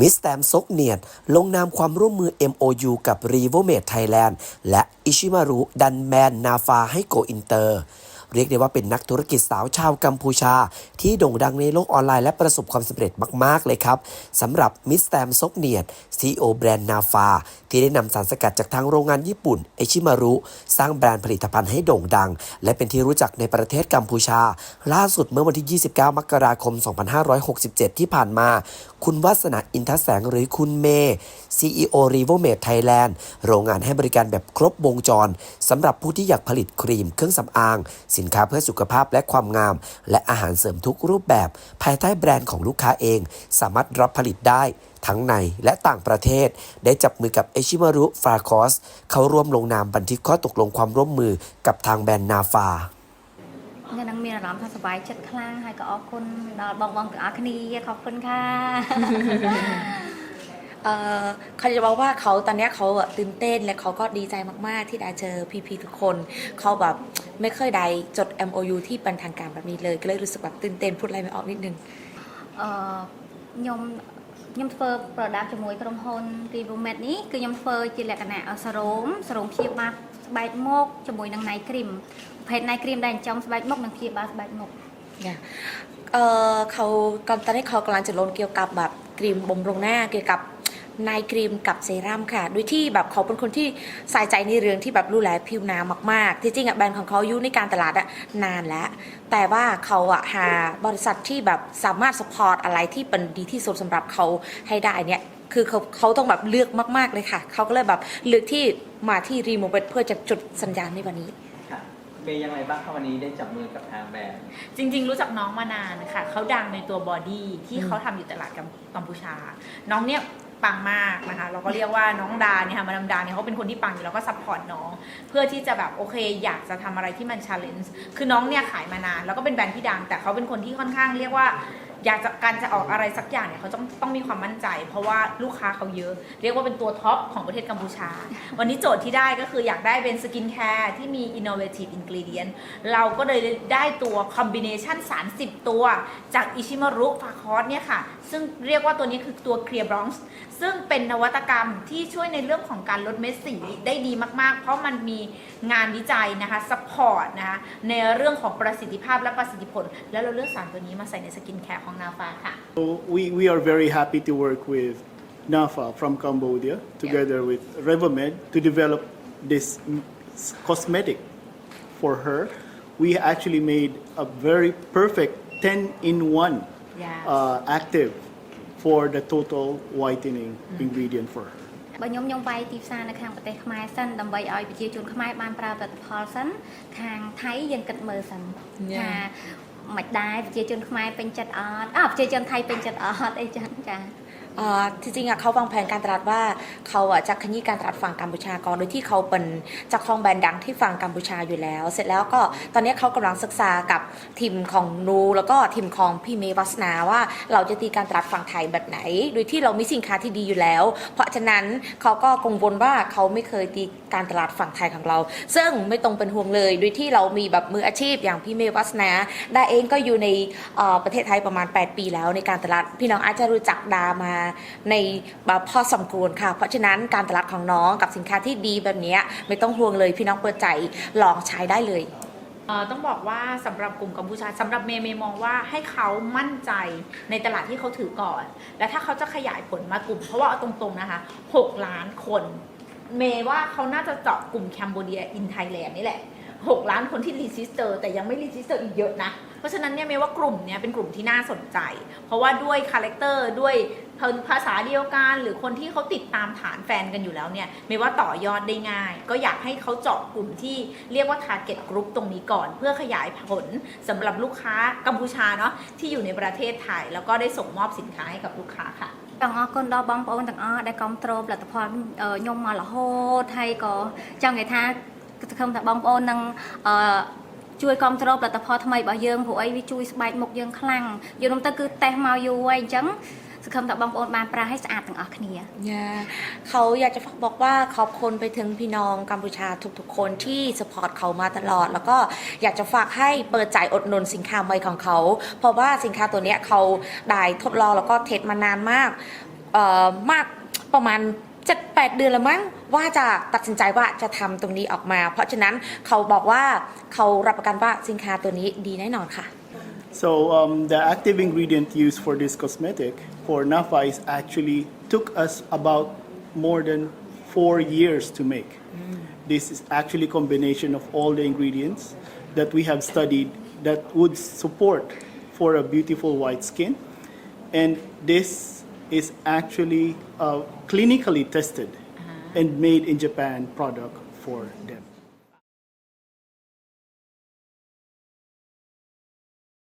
มิสแตมซกเนียด ลงนามความร่วมมือ MOU กับ r e v o m a d e Thailand และอิชิมารุดันแมนนาฟาให้โกอินเตอร์ เรียกได้ว่าเป็นนักธุรกิจสาวชาวกัมพูชา ที่โด่งดังในโลกออนไลน์และประสบความสำเร็จมาก ๆ เลยครับสำหรับมิสแตมซกเนียด CEO แบรนด์นาฟาที่ได้นำสารสกัดจากทางโรงงานญี่ปุ่นเอชิมารุสร้างแบรนด์ผลิตภัณฑ์ให้โด่งดัง และเป็นที่รู้จักในประเทศกัมพูชา ล่าสุดเมื่อวันที่ 29 มกราคม 2567 ที่ผ่านมา คุณวัฒนาอินทแสงหรือคุณเมย์ CEO r e v o m a d e Thailand โรงงานให้บริการแบบครบวงจรสำหรับผู้ที่อยากผลิตครีมเครื่องสำอางสินค้าเพื่อสุขภาพและความงาม และอาหารเสริมทุกรูปแบบ ภายใต้แบรนด์ของลูกค้าเอง สามารถรับผลิตได้ ทั้งในและต่างประเทศ ได้จับมือกับเอชิมารุฟาคอสเข้าร่วมลงนามบันทึกข้อตกลงความร่วมมือกับทางแบรนด์นาฟา ខ្ញុំនឹងមានអារម្មណ៍ថាសប្បាយចិត្តខ្លាំងហើយក៏អរគុណដល់បងបងទាំងអស់គ្នាខอบคุณค่ะ เอ่อเขาจะบอกว่าเขาตอนเนี้ยเขาอะตื่นเต้นและเขาก็ดีใจมาก ๆ ที่ได้เจอพี่ๆทุกคน เขาแบบ ไม่เคยได้จด MOU ที่เป็นทางการแบบนี้เลย ก็เลยรู้สึกแบบตื่นเต้นพูดอะไรไม่ออกนิดนึง អឺខ្ញុំខ្ញុំធ្វើ product ជាមួយក្រុមហ៊ុន Rivomet នេះគឺខ្ញុំធ្វើជាលក្ខណៈសារ៉ូមសារ៉ូមព្យាបាលស្បែកមុខជាមួយនឹង night cream ប្រភេទ night cream ដែលចិញ្ចឹមស្បែកមុខនិងព្យាបាលស្បែកមុខ เนี่ยเอ่อเขากำตอนนี้เขากำลังจะลงเกี่ยวกับแบบครีมบำรุงหน้าเกี่ยวกับ นายครีมกับเซรั่มค่ะ โดยที่แบบเขาเป็นคนที่ใส่ใจในเรื่องที่แบบรู้แลผิวหน้ามากๆ ที่จริงอะแบรนด์ของเขาอยู่ในการตลาดอะนานแล้ว แต่ว่าเขาอะหาบริษัทที่แบบสามารถสปอร์ตอะไรที่เป็นดีที่สุดสำหรับเขาให้ได้เนี่ยคือเขาเขาต้องแบบเลือกมาก ๆเลยค่ะ เขาก็เลยแบบเลือกที่มาที่รีโมเบเพื่อจะจุดสัญญาณในวันนี้ค่ะเมย์ยังไงบ้างคะวันนี้ได้จับมือกับทางแบรนด์จริง ๆ รู้จักน้องมานานนะคะเขาดังในตัวบอดี้ที่เขาทำอยู่ตลาดกัมกัมพูชา น้องเนี่ย ปังมากนะคะ เราก็เรียกว่าน้องดาเนี่ยค่ะมาดามดาเนี่ยเขาเป็นคนที่ปังอยู่แล้วก็ซัพพอร์ตน้อง เพื่อที่จะแบบโอเค อยากจะทำอะไรที่มันช l เลนจ์คือน้องเนี่ยขายมานาน แล้วก็เป็นแบรนด์ที่ดัง แต่เขาเป็นคนที่ค่อนข้างเรียกว่า อยากจะการจะออกอะไรสักอย่างเนี่ยเขาต้องต้องมีความมั่นใจ เพราะว่าลูกค้าเขาเยอะ เรียกว่าเป็นตัวท็อปของประเทศกัมพูชา วันนี้โจทย์ที่ได้ก็คืออยากได้เป็นสกินแคร์ที่มี innovative ingredient เราก็เลยได้ตัวคอมบิเนชันสาร10 ตัว จากอิชิมารุฟาคอสเนี่ยค่ะ ซึ่งเรียกว่าตัวนี้คือตัว Clear Bronze ซึ่งเป็นนวัตกรรมที่ช่วยในเรื่องของการลดเม็ดสีได้ดีมากๆ เพราะมันมีงานวิจัยนะคะซัพพอร์ตนะคะในเรื่องของประสิทธิภาพและประสิทธิผล แล้วเราเลือกสารตัวนี้มาใส่ในสกินแคร์ขอนาฟาค่ะ So we, we are very happy to work with NAFA from Cambodia together with Revomed to develop this mm, s- cosmetic for her. We actually made a very perfect 10 in 1 Yes. uh, active for the total whitening ingredient for her. បើខ្ញុំខ្ញុំវាយទីផ្សារនៅខាងប្រទេសខ្មែរសិនដើម្បីឲ្យប្រជាជនខ្មែរបានប្រើផលិតផលសិនខាងថៃយើងគិតមើលសិន Yeah. ថា មិនដែរប្រជាជនខ្មែរពេញចិត្តអត់អប្រជាជនថៃពេញចិត្តអត់អីចឹងចា จริงอะเขาวางแผนการตลาดว่าเขาอะจะขยี้การตลาดฝั่งกัมพูชาก่อนโดยที่เขาเป็นจ้าของแบรนด์ดังที่ฝั่งกัมพูชาอยู่แล้ว เสร็จแล้วก็ตอนนี้เขากำลังศึกษากับทีมของนูแล้วก็ทีมของพี่เมย์วัสนาว่าเราจะตีการตลาดฝั่งไทยแบบไหน โดยที่เรามีสินค้าที่ดีอยู่แล้ว เพราะฉะนั้นเขาก็กังวลว่าเขาไม่เคยตีการตลาดฝั่งไทยของเรา ซึ่งไม่ต้องเป็นห่วงเลย โดยที่เรามีแบบมืออาชีพอย่างพี่เมย์วัสนาดาเองก็อยู่ในประเทศไทยประมาณ 8 ปีแล้วในการตลาดพี่น้องอาจจะรู้จักดามาในบบพอสมควรค่ะ เพราะฉะนั้นการตลาดของน้องกับสินค้าที่ดีแบบนี้ไม่ต้องห่วงเลยพี่น้องเปิดใจลองใช้ได้เลยต้องบอกว่าสำหรับกลุ่มกัมพูชาสำหรับเมย์เมย์มองว่าให้เขามั่นใจในตลาดที่เขาถือก่อน และถ้าเขาจะขยายผลมากลุ่ม เพราะว่าตรงๆนะคะ 6 ล้านคน เมย์ว่าเขาน่าจะเจาะกลุ่มแคนเบเดียอินไทยแลนด์นี่แหละ 6 ล้านคนที่รีจิสเตอร์แต่ยังไม่รีจิสเตอร์อีกเยอะนะ เพราะฉะนั้นเนี่ยเมย์ว่ากลุ่มเนี้ยเป็นกลุ่มที่น่าสนใจ เพราะว่าด้วยคาแรคเตอร์ด้วย ภาษาเดียวกัน หรือคนที่เขาติดตามฐานแฟนกันอยู่แล้วเนี่ยเมย์ว่าต่อยอดได้ง่าย ก็อยากให้เขาเจาะกลุ่มที่เรียกว่า target group ตรงนี้ก่อน เพื่อขยายผลสำหรับลูกค้ากัมพูชาเนาะที่อยู่ในประเทศไทย แล้วก็ได้ส่งมอบสินค้าให้กับลูกค้าค่ะ ចង់អរគុណដល់បងប្អូនទាំងអស់ដែលគ្រប់គ្រងផលិតផលអឺខ្ញុំមករហូតហើយក៏ចង់និយាយថាសង្ឃឹមថាបងប្អូននឹងអឺជួយគ្រប់គ្រងផលិតផលថ្មីរបស់យើងព្រោះអីវាជួយស្បែកមុខយើងខ្លាំងយល់ទៅគឺតេស្តមកយូរហើយអញ្ចឹង សង្ឃឹមថាបងប្អូនបានប្រើឲ្យស្អាតទាំងអស់គ្នា Yeah. เขาอยากจะฝากบอกว่าขอบคุณไปถึงพี่น้องกัมพูชาทุกๆ คนที่สปอร์ตเขามาตลอด แล้วก็อยากจะฝากให้เปิดใจอดหนุนสินค้าใหม่ของเขา เพราะว่าสินค้าตัวเนี้ยเขาได้ทดลองแล้วก็เทสมานานมาก เอ่อมากประมาณเจ็ดแปดเดือนแล้วมั้งว่าจะตัดสินใจว่าจะทำตรงนี้ออกมา เพราะฉะนั้นเขาบอกว่าเขารับประกันว่าสินค้าตัวนี้ดีแน่นอนค่ะ So um, the active ingredient used for this cosmetic for Nafa is actually took us about more than four years to make. This is actually combination of all the ingredients that we have studied that would support for a beautiful white skin, and this is actually uh, clinically tested and made in Japan product for them.